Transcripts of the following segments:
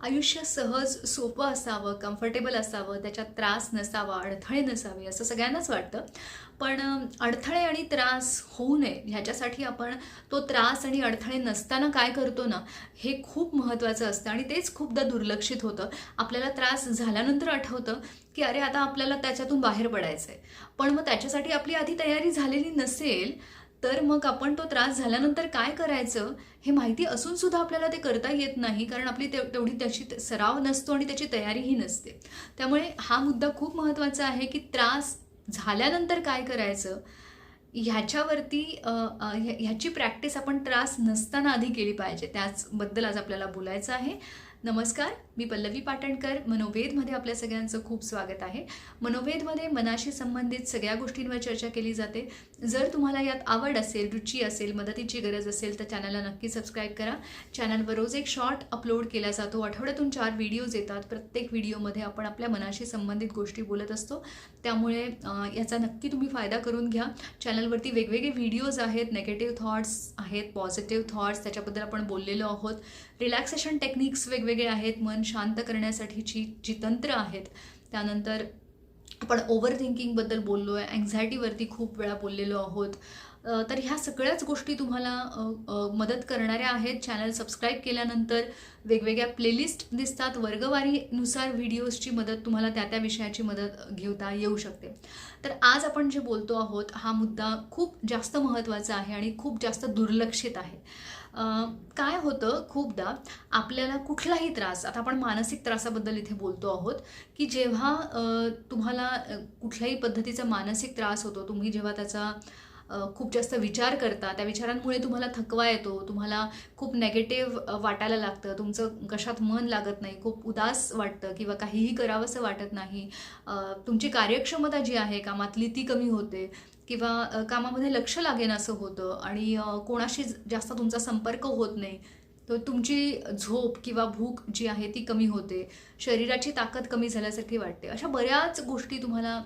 आयुष्य सहज सोपं असावं कम्फर्टेबल असावं त्याच्यात त्रास नसावा अडथळे नसावे असं सगळ्यांनाच वाटतं. पण अडथळे आणि त्रास होऊ नये ह्याच्यासाठी आपण तो त्रास आणि अडथळे नसताना काय करतो ना हे खूप महत्त्वाचं असतं आणि तेच खूपदा दुर्लक्षित होतं. आपल्याला त्रास झाल्यानंतर आठवतं की अरे आता आपल्याला त्याच्यातून बाहेर पडायचं आहे पण मग त्याच्यासाठी आपली आधी तयारी झालेली नसेल तर मग आपण तो त्रास झाल्यानंतर काय करायचं हे माहिती असून सुद्धा आपल्याला ते करता येत नाही कारण आपली ते तेवढी त्याची सराव नसतो आणि त्याची तयारीही नसते. त्यामुळे हा मुद्दा खूप महत्त्वाचा आहे की त्रास झाल्यानंतर काय करायचं? ह्याच्यावरती ह्याची प्रॅक्टिस आपण त्रास नसताना आधी केली पाहिजे. त्याचबद्दल आज आपल्याला बोलायचं आहे. नमस्कार मी पल्लवी पाटणकर. मनोवेदमध्ये आपल्या सगळ्यांचं खूप स्वागत आहे. मनोवेदमध्ये मनाशी संबंधित सगळ्या गोष्टींवर चर्चा केली जाते. जर तुम्हाला यात आवड असेल रुची असेल मदतीची गरज असेल तर चॅनलला नक्की सबस्क्राईब करा. चॅनलवर रोज एक शॉर्ट अपलोड केला जातो. आठवड्यातून चार व्हिडिओज येतात. प्रत्येक व्हिडिओमध्ये आपण आपल्या मनाशी संबंधित गोष्टी बोलत असतो. त्यामुळे याचा नक्की तुम्ही फायदा करून घ्या. चॅनलवरती वेगवेगळे व्हिडिओज आहेत. नेगेटिव्ह थॉट्स आहेत पॉझिटिव्ह थॉट्स त्याच्याबद्दल आपण बोललेलो आहोत. रिलॅक्सेशन टेक्निक्स वेगवेगळे वेगवेगळे आहेत मन शांत करण्यासाठीची जी तंत्र आहेत त्यानंतर आपण ओव्हर थिंकिंगबद्दल बोललो आहे अँझायटीवरती खूप वेळा बोललेलो आहोत. तर ह्या सगळ्याच गोष्टी तुम्हाला मदत करणाऱ्या आहेत. चॅनल सबस्क्राईब केल्यानंतर वेगवेगळ्या प्लेलिस्ट दिसतात. वर्गवारीनुसार व्हिडिओजची मदत तुम्हाला त्या त्या विषयाची मदत घेता येऊ शकते. तर आज आपण जे बोलतो आहोत हा मुद्दा खूप जास्त महत्त्वाचा आहे आणि खूप जास्त दुर्लक्षित आहे. काय होतं खूपदा आपल्याला कुठलाही त्रास आता आपण मानसिक त्रासाबद्दल इथे बोलतो आहोत की जेव्हा तुम्हाला कुठल्याही पद्धतीचा मानसिक त्रास होतो तुम्ही जेव्हा त्याचा खूप जास्त विचार करता त्या विचारांमुळे तुम्हाला थकवा येतो तुम्हाला खूप नेगेटिव्ह वाटायला लागतं तुमचं कशात मन लागत नाही खूप उदास वाटतं किंवा काहीही करावंसं वाटत नाही तुमची कार्यक्षमता जी आहे कामातली ती कमी होते किंवा कामामध्ये लक्ष लागेन असं होतं आणि कोणाशी जास्त तुमचा संपर्क होत नाही तर तुमची झोप किंवा भूक जी आहे ती कमी होते शरीराची ताकद कमी झाल्यासारखी वाटते. अशा बऱ्याच गोष्टी तुम्हाला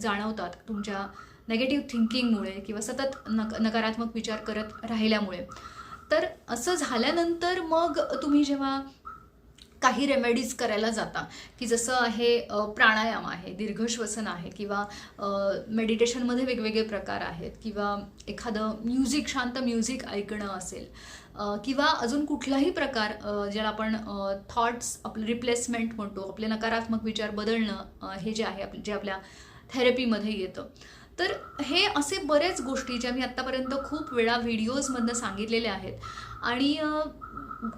जाणवतात तुमच्या नेगेटिव्ह थिंकिंगमुळे किंवा सतत नक नकारात्मक विचार करत राहिल्यामुळे. तर असं झाल्यानंतर मग तुम्ही जेव्हा काही रेमेडीज करायला जाता की जसं आहे प्राणायाम आहे दीर्घश्वसन आहे किंवा मेडिटेशनमध्ये वेगवेगळे प्रकार आहेत किंवा एखादं म्युझिक शांत म्युझिक ऐकणं असेल किंवा अजून कुठलाही प्रकार ज्याला आपण थॉट्स आपलं रिप्लेसमेंट म्हणतो आपले नकारात्मक विचार बदलणं हे जे आहे आप जे आपल्या थेरपीमध्ये येतं. तर हे असे बरेच गोष्टी ज्या मी आत्तापर्यंत खूप वेळा व्हिडिओजमधनं सांगितलेल्या आहेत. आणि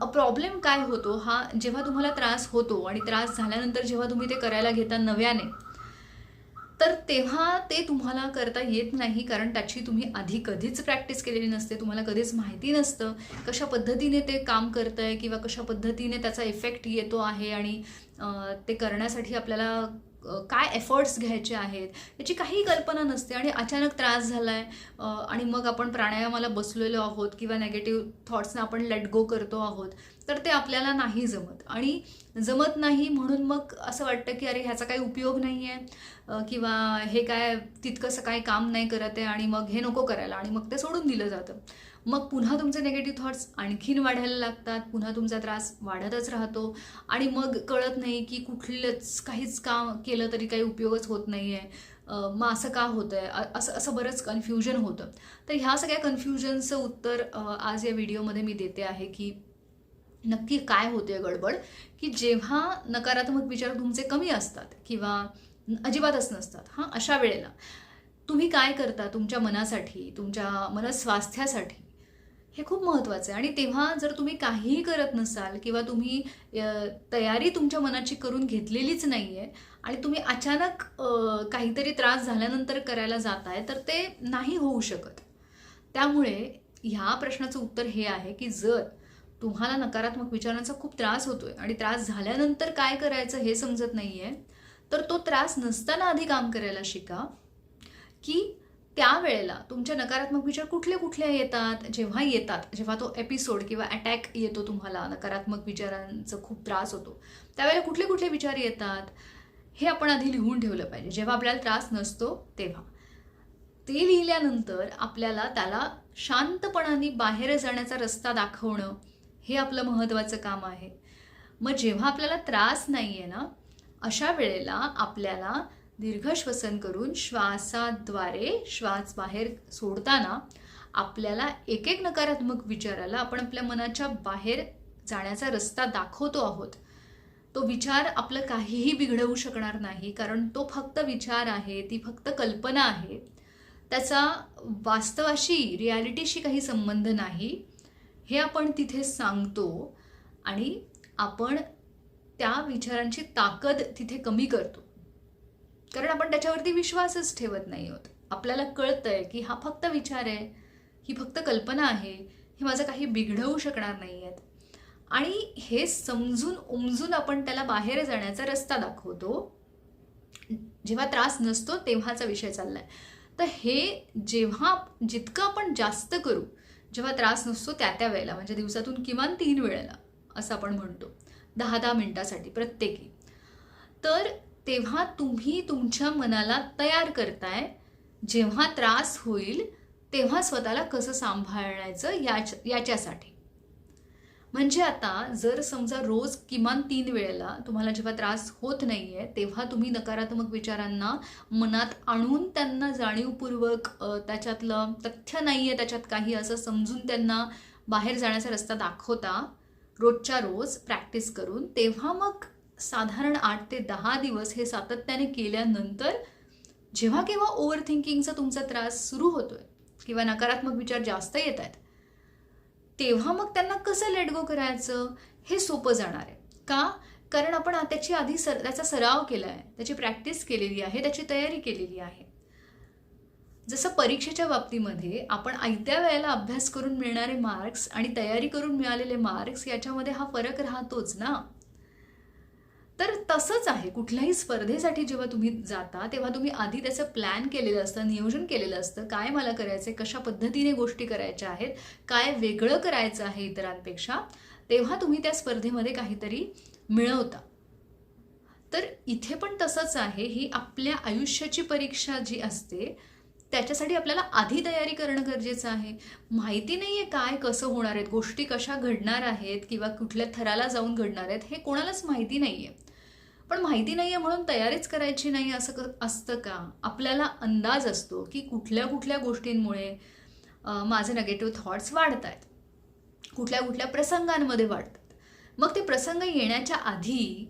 प्रॉब्लेम काय होतो हा जेव्हा तुम्हाला त्रास होतो आणि त्रास झाल्यानंतर जेव्हा तुम्ही ते करायला घेता नव्याने तर तेव्हा ते तुम्हाला करता येत नाही कारण त्याची तुम्ही आधी कधीच प्रॅक्टिस केलेली नसते तुम्हाला कधीच माहिती नसतं कशा पद्धतीने ते काम करतं आहे किंवा कशा पद्धतीने त्याचा इफेक्ट येतो आहे आणि ते करण्यासाठी आपल्याला काय एफर्ट्स घ्यायचे आहेत याची काही कल्पना नसते आणि अचानक त्रास झाला आहे आणि मग आपण प्राणायामाला बसलेलो आहोत किंवा नेगेटिव्ह थॉट्सना आपण लेट गो करतो आहोत. तर ते आपल्याला नाही जमत. आणि जमत नाही म्हणून मग असं वाटतं की अरे ह्याचा काही उपयोग नाही आहे किंवा हे काय तितकंसं काही काम नाही करत आहे आणि मग हे नको करायला. आणि मग ते सोडून दिलं जातं. मग पुन्हा तुमचे निगेटिव्ह थॉट्स आणखीन वाढायला लागतात. पुन्हा तुमचा त्रास वाढतच राहतो. आणि मग कळत नाही की कुठलंच काहीच काम केलं तरी काही उपयोगच होत नाही आहे मग असं का होतं आहे असं असं बरंच कन्फ्युजन होतं. तर ह्या सगळ्या कन्फ्युजनचं उत्तर आज या व्हिडिओमध्ये मी देते आहे की नक्की काय होते गडबड की जेव्हा नकारात्मक विचार तुमचे कमी असतात किंवा अजिबातच नसतात हां अशा वेळेला तुम्ही काय करता तुमच्या मनासाठी तुमच्या मनस्वास्थ्यासाठी? हे खूप महत्त्वाचं आहे. आणि तेव्हा जर तुम्ही काहीही करत नसाल किंवा तुम्ही तयारी तुमच्या मनाची करून घेतलेलीच नाही आहे आणि तुम्ही अचानक काहीतरी त्रास झाल्यानंतर करायला जाताय तर ते नाही होऊ शकत. त्यामुळे ह्या प्रश्नाचं उत्तर हे आहे की जर तुम्हाला नकारात्मक विचारांचा खूप त्रास होतोय. आणि त्रास झाल्यानंतर काय करायचं हे समजत नाही आहे तर तो त्रास नसताना आधी काम करायला शिका की त्यावेळेला तुमचे नकारात्मक विचार कुठले कुठले येतात जेव्हा येतात जेव्हा तो एपिसोड किंवा अटॅक येतो तुम्हाला नकारात्मक विचारांचा खूप त्रास होतो. त्यावेळेला कुठले कुठले विचार येतात हे आपण आधी लिहून ठेवलं पाहिजे. जेव्हा आपल्याला त्रास नसतो तेव्हा. ते लिहिल्यानंतर आपल्याला त्याला शांतपणाने बाहेर जाण्याचा रस्ता दाखवणं हे आपलं महत्त्वाचं काम आहे. मग जेव्हा आपल्याला त्रास नाही आहे ना अशा वेळेला आपल्याला दीर्घ श्वसन करून श्वासाद्वारे श्वास बाहेर सोडताना आपल्याला एक एक नकारात्मक विचाराला आपण आपल्या मनाच्या बाहेर जाण्याचा रस्ता दाखवतो आहोत. तो विचार आपलं काहीही बिघडवू शकणार नाही कारण तो फक्त विचार आहे ती फक्त कल्पना आहे. त्याचा वास्तवाशी रियालिटीशी काही संबंध नाही. हे आपण तिथे सांगतो आणि आपण त्या विचारांची ताकद तिथे कमी करतो. कारण आपण त्याच्यावरती विश्वासच ठेवत नाही आहोत. आपल्याला कळतंय की हा फक्त विचार आहे ही फक्त कल्पना आहे हे माझं काही बिघडवू शकणार नाही आहेत. आणि हे समजून उमजून आपण त्याला बाहेर जाण्याचा रस्ता दाखवतो. जेव्हा त्रास नसतो तेव्हाचा विषय चाललाय. तर हे जेव्हा जितकं आपण जास्त करू जेव्हा त्रास नसतो त्या त्या वेळेला म्हणजे दिवसातून किमान तीन वेळेला असं आपण म्हणतो. दहा दहा मिनटासाठी प्रत्येकी. तर तेव्हा तुम्ही तुमच्या मनाला तयार करताय जेव्हा त्रास होईल तेव्हा स्वतःला कसं सांभाळायचं याच याच्यासाठी. म्हणजे आता जर समजा रोज किमान तीन वेळेला तुम्हाला जेव्हा त्रास होत नाही आहे तेव्हा तुम्ही नकारात्मक विचारांना मनात आणून त्यांना जाणीवपूर्वक त्याच्यातलं तथ्य नाही आहे त्याच्यात काही असं समजून त्यांना बाहेर जाण्याचा रस्ता दाखवता रोजच्या रोज प्रॅक्टिस करून तेव्हा मग साधारण आठ ते दहा दिवस हे सातत्याने केल्यानंतर जेव्हा केव्हा ओव्हर थिंकिंगचा तुमचा त्रास सुरू होतोय किंवा नकारात्मक विचार जास्त येत आहेत तेव्हा मग त्यांना कसं लेट गो करायचं? हे सोपं जाणार आहे. का? कारण आपण त्याची आधी सर त्याचा सराव केला आहे त्याची प्रॅक्टिस केलेली आहे. त्याची तयारी केलेली आहे. जसं परीक्षेच्या बाबतीमध्ये आपण आयत्या वेळेला अभ्यास करून मिळणारे मार्क्स आणि तयारी करून मिळालेले मार्क्स याच्यामध्ये हा फरक राहतोच ना? तर तसंच आहे. कुठल्याही स्पर्धेसाठी जेव्हा तुम्ही जाता तेव्हा तुम्ही आधी त्याचं प्लॅन केलेलं असतं नियोजन केलेलं असतं. काय मला करायचं कशा पद्धतीने गोष्टी करायच्या आहेत काय वेगळं करायचं आहे इतरांपेक्षा तेव्हा तुम्ही त्या स्पर्धेमध्ये काहीतरी मिळवता. तर इथे पण तसंच आहे. ही आपल्या आयुष्याची परीक्षा जी असते त्याच्यासाठी आपल्याला आधी तयारी करणं गरजेचं आहे. माहिती नाही आहे काय कसं होणार आहेत गोष्टी कशा घडणार आहेत किंवा कुठल्या थराला जाऊन घडणार आहेत हे कोणालाच माहिती नाही आहे पण माहिती नाही आहे म्हणून तयारीच करायची नाही असं क असतं का? आपल्याला अंदाज असतो की कुठल्या कुठल्या गोष्टींमुळे माझे नेगेटिव्ह थॉट्स वाढत आहेत कुठल्या कुठल्या प्रसंगांमध्ये वाढतात. मग ते प्रसंग येण्याच्या आधी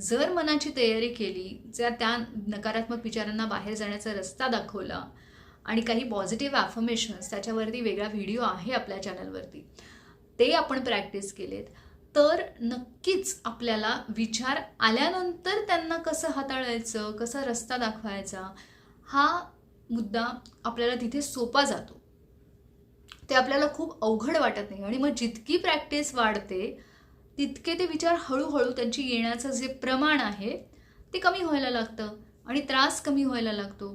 जर मनाची तयारी केली जर त्या नकारात्मक विचारांना बाहेर जाण्याचा रस्ता दाखवला आणि काही पॉझिटिव्ह ॲफर्मेशन्स त्याच्यावरती वेगळा व्हिडिओ आहे आपल्या चॅनलवरती ते आपण प्रॅक्टिस केलेत. तर नक्कीच आपल्याला विचार आल्यानंतर त्यांना कसं हाताळायचं कसा रस्ता दाखवायचा हा मुद्दा आपल्याला तिथे सोपा जातो. ते आपल्याला खूप अवघड वाटत नाही आणि मग जितकी प्रॅक्टिस वाढते तितके ते विचार हळूहळू त्यांची येण्याचं जे प्रमाण आहे ते कमी व्हायला लागतं आणि त्रास कमी व्हायला लागतो.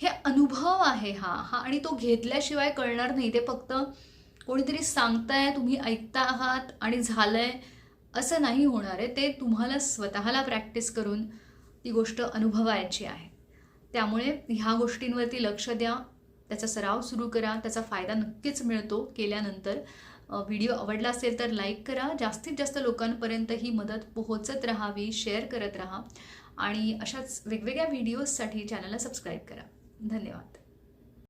हे अनुभव आहे हा हा आणि तो घेतल्याशिवाय कळणार नाही. ते फक्त कोणीतरी सांगताय तुम्ही ऐकता आहात आणि झालंय असं नाही होणार आहे. ते तुम्हाला स्वतःला प्रॅक्टिस करून ती गोष्ट अनुभवायची आहे. त्यामुळे ह्या गोष्टींवरती लक्ष द्या. त्याचा सराव सुरू करा. त्याचा फायदा नक्कीच मिळतो. केल्यानंतर व्हिडिओ आवडला असेल तर लाईक करा. जास्तीत जास्त लोकांपर्यंत ही मदत पोहोचत राहावी शेअर करत राहा. आणि अशाच वेगवेगळ्या व्हिडिओजसाठी चॅनलला सबस्क्राईब करा. धन्यवाद.